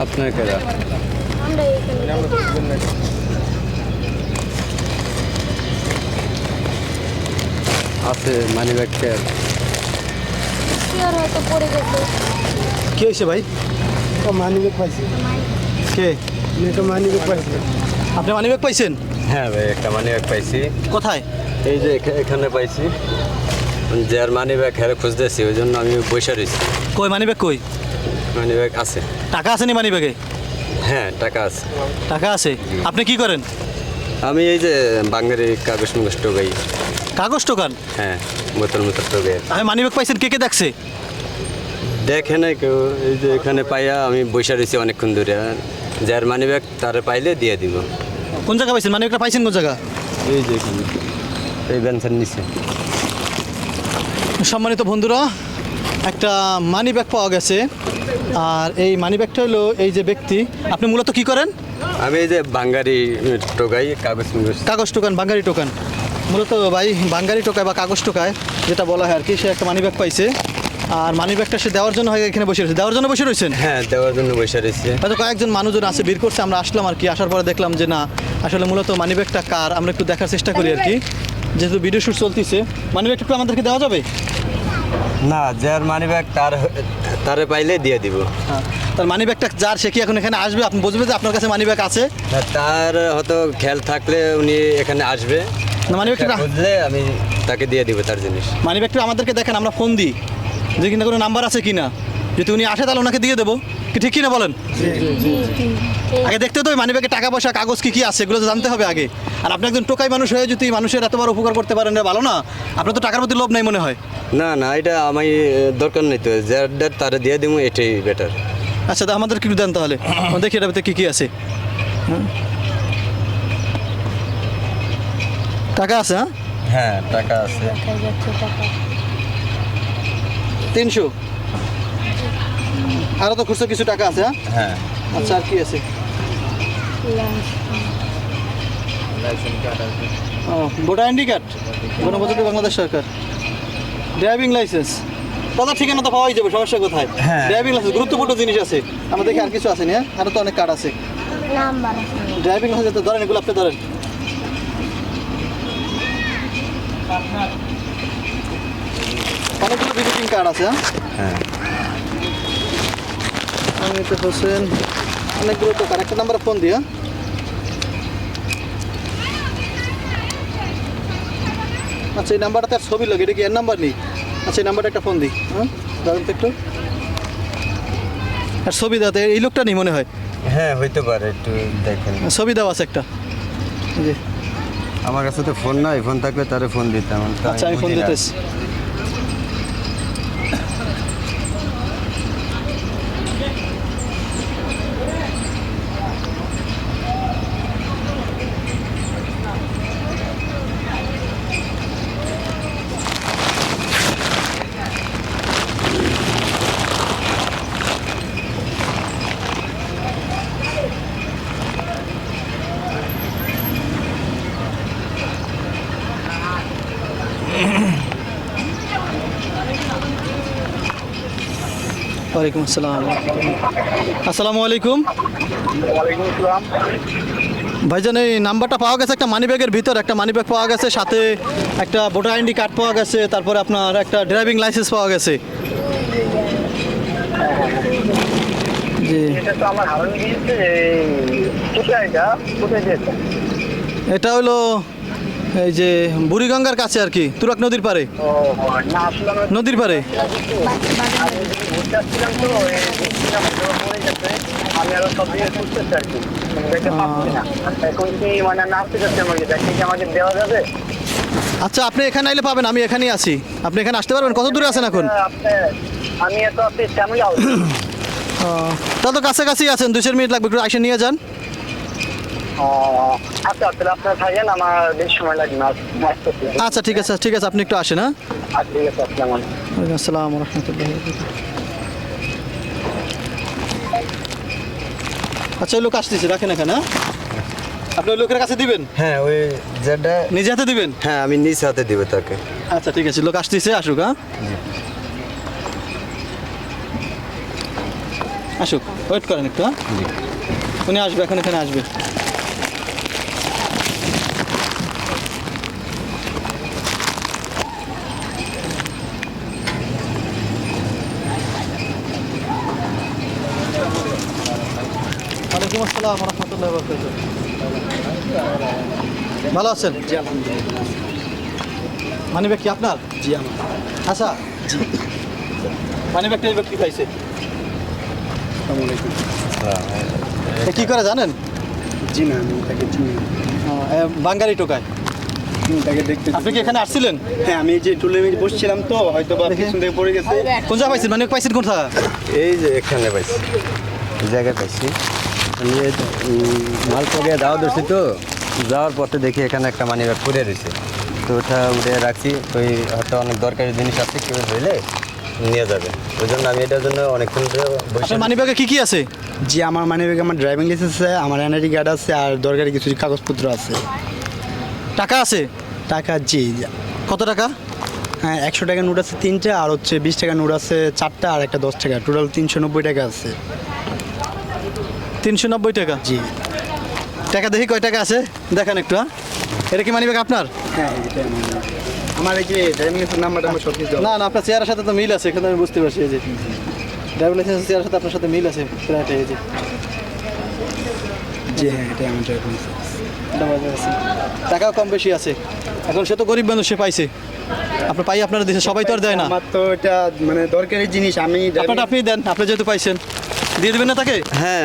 আপনার কেরা? আছে মানি ব্যাগ ক্যাব কি আর হয়তো পড়ে গেছে? কে হয়েছে ভাই? মানি ব্যাগ পাইছি। কে? একটা মানি ব্যাগ পাইছি। আপনি মানি ব্যাগ পাইছেন? হ্যাঁ ভাই একটা মানি ব্যাগ পাইছি। কোথায়? এই যে এখা- এখানে পাইছি। যার মানি ব্যাগ হ্যাঁ খুঁজতেছি ওই জন্য আমি বসে রয়েছি। কই মানি ব্যাগ কই? মানি ব্যাগ আছে। টাকা আছে নি মানি ব্যাগে হ্যাঁ টাকা আছে। টাকা আছে? আপনি কি করেন? আমি এই যে বাঙালি কাগজ মুগজ টোকাই। কাগজ টোকান? হ্যাঁ বোতল মোতল টোকাই। আমি মানি ব্যাগ পাইছেন কে কে দেখছে? দেখে নাই কেউ। এই যে এখানে পাইয়া আমি বসে রয়েছি অনেকক্ষণ ধরে। যার মানি ব্যাগ তারে পাইলে দিয়ে দিব। কোন জায়গা পাইছেন? মানি ব্যাগটা পাইছেন কোন জায়গা? এই যে এখানে। এই বেঞ্চের নিচে। সম্মানিত বন্ধুরা একটা মানি ব্যাগ পাওয়া গেছে। আর এই মানি ব্যাগটা হলো এই যে ব্যক্তি। আপনি মূলত কি করেন? আমি এই যে বাঙালি টোকাই কাগজ কাগজ টোকান বাঙ্গারি টোকান। মূলত ভাই বাঙ্গারি টোকায় বা কাগজ টোকায় যেটা বলা হয় আর কি সে একটা মানি ব্যাগ পাইছে। আর মানি ব্যাগটা সে দেওয়ার জন্য হয় এখানে বসে রয়েছে। দেওয়ার জন্য বসে রয়েছেন? হ্যাঁ দেওয়ার জন্য বসে রয়েছে। হয়তো কয়েকজন মানুষজন আছে বের করছে আমরা আসলাম আর কি আসার পরে দেখলাম যে না আসলে মূলত মানি ব্যাগটা কার আমরা একটু দেখার চেষ্টা করি আর কি। যেহেতু ভিডিও শ্যুট চলতেছে মানি ব্যাগটা একটু আমাদেরকে দেওয়া যাবে? না যার মানি ব্যাগ তার তারে পাইলে দিয়ে দিব। হ্যাঁ তার মানি ব্যাগটা যার সে কি এখন এখানে আসবে? আপনি বুঝবে যে আপনার কাছে মানি ব্যাগ আছে? তার হয়তো খেয়াল থাকলে উনি এখানে আসবে। না মানি ব্যাগটা বুঝলে আমি তাকে দিয়ে দিব তার জিনিস। মানি ব্যাগটা আমাদেরকে দেখেন আমরা ফোন দিই। যে কিনা কোনো নাম্বার আছে কিনা? যদি উনি আসে তাহলে ওনাকে দিয়ে দেবো। কি ঠিক কিনা বলেন? আগে দেখতে তো মানি ব্যাগে টাকা পয়সা কাগজ কি কি আছে এগুলো তো জানতে হবে আগে। আর আপনি একজন টোকাই মানুষ হয়ে যদি মানুষের এত বড় উপকার করতে পারেন এটা ভালো না? আপনার তো টাকার প্রতি লোভ নাই মনে হয়। না না এটা আমি দরকার নেই তো। যার তারে দিয়ে দিব এটাই বেটার আচ্ছা তা আমাদের একটু দেন তাহলে। দেখি এটার ভিতরে কী কী আছে? টাকা আছে হ্যাঁ? হ্যাঁ টাকা আছে। তিনশো? আরও তো খুচরো কিছু টাকা আছে হ্যাঁ? হ্যাঁ। আচ্ছা আর কি আছে? ও ভোটার আইডি কার্ড? গণপ্রজাতন্ত্রী বাংলাদেশ সরকার। Driving licence. কথা ঠিকানা তো পাওয়াই যাবে সমস্যা কোথায়? হ্যাঁ। ড্রাইভিং লাইসেন্স গুরুত্বপূর্ণ জিনিস আছে। আমরা দেখি আর কিছু আছে না আরও তো অনেক কার্ড আছে। ড্রাইভিং লাইসেন্স তো ধরেন এগুলো আপনি ধরেন। অনেকগুলো ভিজিটিং কার্ড আছে হ্যাঁ? হ্যাঁ। অমিত হোসেন অনেকগুলো তো কার্ড একটা নাম্বার ফোন দিয়া আচ্ছা এই নাম্বারটা তার ছবি লাগে এটা কি এর নাম্বার নেই? আচ্ছা এই নাম্বারটা একটা ফোন দিই হ্যাঁ? দাঁড়ান তো একটু। আর ছবি দাও এই লোকটা নেই মনে হয়? হ্যাঁ হইতে পারে একটু দেখেন। ছবি দাও আছে একটা। জি আমার কাছে তো ফোন নাই ফোন থাকলে তারে ফোন দিতাম। আচ্ছা আমি ফোন দিতেছি। ওয়ালাইকুম আসসালাম। আসসালামু আলাইকুম। ভাইজান এই নাম্বারটা পাওয়া গেছে একটা মানি ব্যাগের ভিতর। একটা মানি ব্যাগ পাওয়া গেছে সাথে একটা ভোটার আইডি কার্ড পাওয়া গেছে তারপরে আপনার একটা ড্রাইভিং লাইসেন্স পাওয়া গেছে। জি। এটা হলো এই যে বুড়িগঙ্গার কাছে আর কি তুরাক নদীর পারে নদীর পারে আচ্ছা আপনি এখানে আইলে পাবেন আমি এখানেই আছি। আপনি এখানে আসতে পারবেন? কত দূরে আছেন এখন? আমি আপনি তা তো কাছাকাছি আছেন চার মিনিট লাগবে একটু আসে নিয়ে যান। আচ্ছা তাহলে আপনার থাকেন আমার বেশি সময় লাগবে না আচ্ছা ঠিক আছে ঠিক আছে আপনি একটু আসেন হ্যাঁ? আচ্ছা ঠিক আছে আসসালামু আলাইকুম। আসসালাম রহমতুল্লাহ আচ্ছা ওই লোক আসতেছে রাখেন এখানে হ্যাঁ? আপনি ওই লোকের কাছে দিবেন? হ্যাঁ ওই যেটা নিজে হাতে দিবেন? হ্যাঁ আমি নিজ হাতে দিব তাকে। আচ্ছা ঠিক আছে লোক আসতেছে আসুক হ্যাঁ? আসুক ওয়েট করেন একটু হ্যাঁ? উনি আসবে এখন এখানে আসবে। ওয়ালাইকুম আসসালাম রহমতুল্লাহ ভালো আছেন? জি আলহামদুলিল্লাহ। মানিব্যাগ কি আপনার? জি আমার। আচ্ছা। মানিব্যাগটা এই ব্যক্তি পাইছে। আসসালামু আলাইকুম। কি করে জানেন? জি না আমি তাকে চিনি। বাঙ্গারি টোকায়। আমি তাকে দেখতে আপনি কি এখানে আসছিলেন? হ্যাঁ আমি যে টুলে বসছিলাম তো হয়তো বা পিছন থেকে পড়ে গেছে। কোন জায়গায় পাইছেন? মানে পাইছেন কোন জায়গা এই যে এখানে পাইছি। এই জায়গায় পাইছি। মাল পকে দাওয়া ধরছি তো। যাওয়ার পথে দেখি এখানে একটা মানি ব্যাগ পড়ে রয়েছে। তো ওটা উঠে রাখছি। ওই হয়তো অনেক দরকারি জিনিস আছে কেউ ধরলে নিয়ে যাবে। ওই জন্য আমি এটার জন্য অনেকক্ষণ ধরে বসে আপনার মানিব্যাগে কি কি আছে? জি আমার মানে আমার ড্রাইভিং লাইসেন্স আছে আমার এনআইডি কার্ড আছে আর দরকারি কিছু কাগজপত্র আছে। টাকা আছে? টাকা জি কত টাকা? হ্যাঁ একশো টাকা নোট আছে তিনটা আর হচ্ছে বিশ টাকা নোট আছে চারটা আর একটা দশ টাকা। টোটাল তিনশো নব্বই টাকা আছে। তিনশো নব্বই টাকা। জি। টাকা দেখি কয় টাকা আছে? দেখান একটু হ্যাঁ। এটা কি মানিব্যাগ আপনার? হ্যাঁ আমার এই যে ড্রাইভিং লাইসেন্স নাম্বারটা আমার সব কিছু না না আপনার চেয়ারের সাথে তো মিল আছে এখানে আমি বুঝতে পারছি এই যে ড্রাইভিং লাইসেন্স চেয়ারের সাথে আপনার সাথে মিল আছে প্রায় এই যে। জি হ্যাঁ এটাই আমার ড্রাইভিং লাইসেন্স এটা। টাকাও কম বেশি আছে। এখন সে তো গরিব মানুষ সে পাইছে। আপনার পাই আপনারা দেশে সবাই তো আর দেয় না। আমার তো এটা মানে দরকারি জিনিস আমি আপনারটা আপনি দেন আপনি যেহেতু পাইছেন। দিয়ে দেবেন না তাকে হ্যাঁ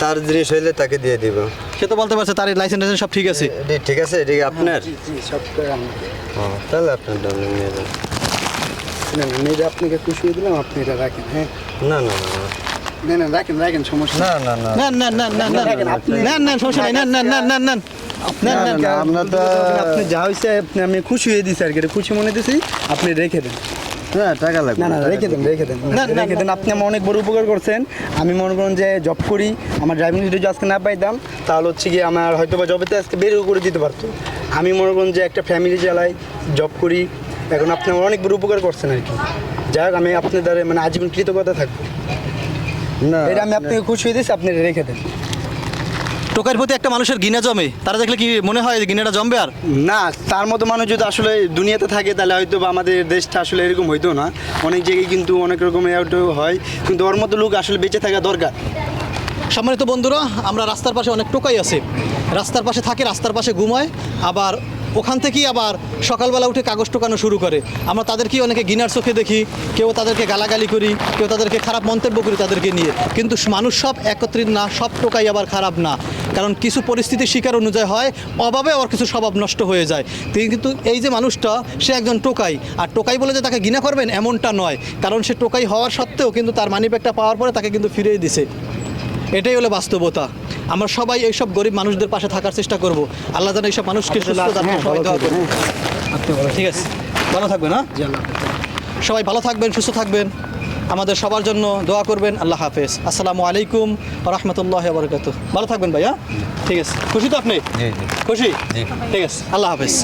তার জিনিস হইলে তাকে দিয়ে দিব সে তো বলতে পারছে তার লাইসেন্স টাইসেন্স সব ঠিক আছে ঠিক আছে এটি কি আপনার সব ও, তাহলে আপনার ডাবল নিয়ে যান না না আমি আপনাকে খুশি হয়ে দিলাম আপনি এটা রাখেন হ্যাঁ না না না না। না না রাখেন রাখেন সমস্যা। না না না নেন নেন নেন নেন আপনি- নেন নেন সমস্যা নাই নেন না, নেন না, আমরা তো- আপনি যা হয়েছে আমি খুশি হয়ে দিছি আর কি এটা খুশি মনে দিছি আপনি রেখে দেন হ্যাঁ টাকা লাগবে। না না টাকা রেখে দেন রেখে দেন। না, না, রেখে দেন আপনি আমার অনেক বড় উপকার করছেন। আমি মনে করেন যে জব করি আমার ড্রাইভিং যদি আজকে না পাইতাম তাহলে হচ্ছে কি আমার হয়তো বা জবেতে আজকে বেরও করে দিতে পারতো। আমি মনে করেন যে একটা ফ্যামিলি চালাই জব করি। এখন আপনি আমার অনেক বড় উপকার করছেন আর কি। যাই হোক আমি আপনার দ্বারা মানে আজীবন কৃতজ্ঞতা থাকব। না এটা আমি আপনাকে খুশি হয়ে দিয়েছি আপনি রেখে দেন। টোকার প্রতি একটা মানুষের গিনা জমে। তারা দেখলে কি মনে হয় যে গিনাটা জমবে আর? না তার মতো মানুষ যদি আসলে দুনিয়াতে থাকে তাহলে হয়তো বা আমাদের দেশটা আসলে এরকম হইতো না। অনেক জায়গায় কিন্তু অনেক রকম এয়ারটো হয় কিন্তু ওর মতো লোক আসলে বেঁচে থাকা দরকার। সম্মানিত বন্ধুরা আমরা রাস্তার পাশে অনেক টোকাই আছে। রাস্তার পাশে থাকে রাস্তার পাশে ঘুমায় আবার ওখান থেকেই আবার সকালবেলা উঠে কাগজ টোকানো শুরু করে। আমরা তাদেরকেই অনেকে গিনার চোখে দেখি, কেউ তাদেরকে গালাগালি করি, কেউ তাদেরকে খারাপ মন্তব্য করি তাদেরকে নিয়ে। কিন্তু মানুষ সব একত্রিত না, সব টোকাই আবার খারাপ না। কারণ কিছু পরিস্থিতির শিকার অনুযায়ী হয়, অভাবে ওর কিছু স্বভাব নষ্ট হয়ে যায়। তিনি কিন্তু এই যে মানুষটা, সে একজন টোকাই। আর টোকাই বলে যে তাকে ঘৃণা করবেন এমনটা নয়। কারণ সে টোকাই হওয়ার সত্ত্বেও কিন্তু তার মানিব্যাগটা পাওয়ার পরে তাকে কিন্তু ফিরিয়ে দিছে। এটাই হলো বাস্তবতা। আমরা সবাই এইসব গরিব মানুষদের পাশে থাকার চেষ্টা করব। আল্লাহ যেন এইসব মানুষকে হ্যাঁ, ঠিক আছে? ভালো থাকবেন হ্যাঁ? জি আল্লাহ হাফেজ। সবাই ভালো থাকবেন সুস্থ থাকবেন। আমাদের সবার জন্য দোয়া করবেন। আল্লাহ হাফেজ। আসসালামু আলাইকুম রহমতুল্লাহ বরকাত ভালো থাকবেন ভাইয়া? ঠিক আছে। খুশি তো আপনি? জি জি। খুশি? ঠিক আছে। আল্লাহ হাফেজ।